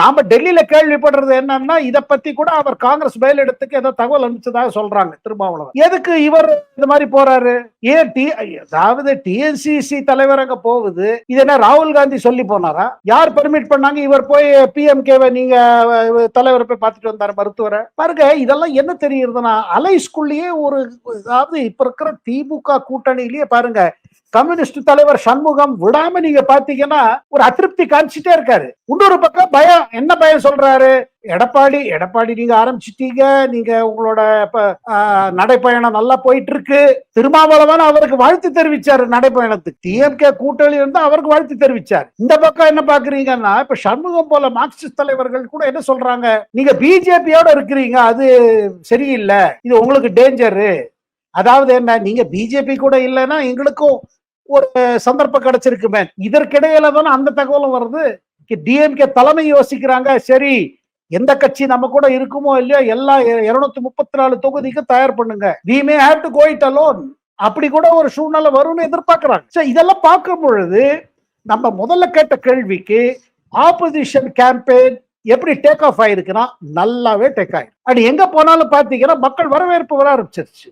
நாம டெல்லியில கேள்விப்படுறது என்னன்னா இதை பத்தி கூட அவர் காங்கிரஸ் மேல் ஏதோ தகவல் அனுப்பிச்சதாக சொல்றாங்க திருமாவளவன். எதுக்கு இவர் இந்த மாதிரி போறாரு? ஏன் டி அதாவது டிஎன்சிசி தலைவர் அங்க போகுது. இது என்ன ராகுல் காந்தி சொல்லி போனாரா? யார் பெர்மிட் பண்ணாங்க? இவர் போய் பிஎம்கேவை நீங்க தலைவரை போய் பார்த்துட்டு வந்தாரு மருத்துவரை? பாருங்க இதெல்லாம் என்ன தெரியுதுன்னா அலைஸ்குள்ளேயே ஒரு அதாவது இப்ப இருக்கிற திமுக கூட்டணியிலேயே பாருங்க கம்யூனிஸ்ட் தலைவர் சண்முகம் விடாம நீங்க பாத்தீங்கன்னா ஒரு அதிருப்தி காமிச்சிட்டே இருக்காரு. இன்னொரு பக்கம் பயம் என்ன பயம் சொல்றாரு? எடப்பாடி எடப்பாடி நீங்க ஆரம்பிச்சிட்டீங்க. நீங்க உங்களோட ஆஹ், நடைப்பயணம் நல்லா போயிட்டு இருக்கு திருமாவளவன் அவருக்கு வாழ்த்து தெரிவிச்சாரு நடைப்பயணத்துக்கு. டிஎம்கே கூட்டணி இருந்து அவருக்கு வாழ்த்து தெரிவிச்சார். இந்த பக்கம் என்ன பாக்குறீங்கன்னா இப்ப சண்முகம் போல மார்க்சிஸ்ட் தலைவர்கள் கூட என்ன சொல்றாங்க? நீங்க பிஜேபியோட இருக்கிறீங்க அது சரியில்லை. இது உங்களுக்கு டேஞ்சரு அதாவது என்ன நீங்க பிஜேபி கூட இல்லைன்னா எங்களுக்கும் ஒரு சந்தர்ப்பம் கிடைச்சிருக்குமே. இதற்கிடையில தானே அந்த தகவலும் வருது. டிஎம்கே தலைமை யோசிக்கிறாங்க சரி எந்த கட்சி நம்ம கூட இருக்குமோ இல்லையோ எல்லா இருநூத்தி முப்பத்தி நாலு தொகுதிக்கு தயார் பண்ணுங்க. We may have to go it alone அப்படி கூட ஒரு சூழ்நிலை வரும்னு எதிர்பார்க்கிறாங்க. சரி இதெல்லாம் பார்க்கும் பொழுது நம்ம முதல்ல கேட்ட கேள்விக்கு ஆப்போசிஷன் கேம்பெயின் எப்படி டேக் ஆஃப் ஆயிருக்குன்னா நல்லாவே டேக் ஆயிருக்கு அது எங்க போனாலும் பாத்தீங்கன்னா மக்கள் வரவேற்பு வர ஆரம்பிச்சிருச்சு.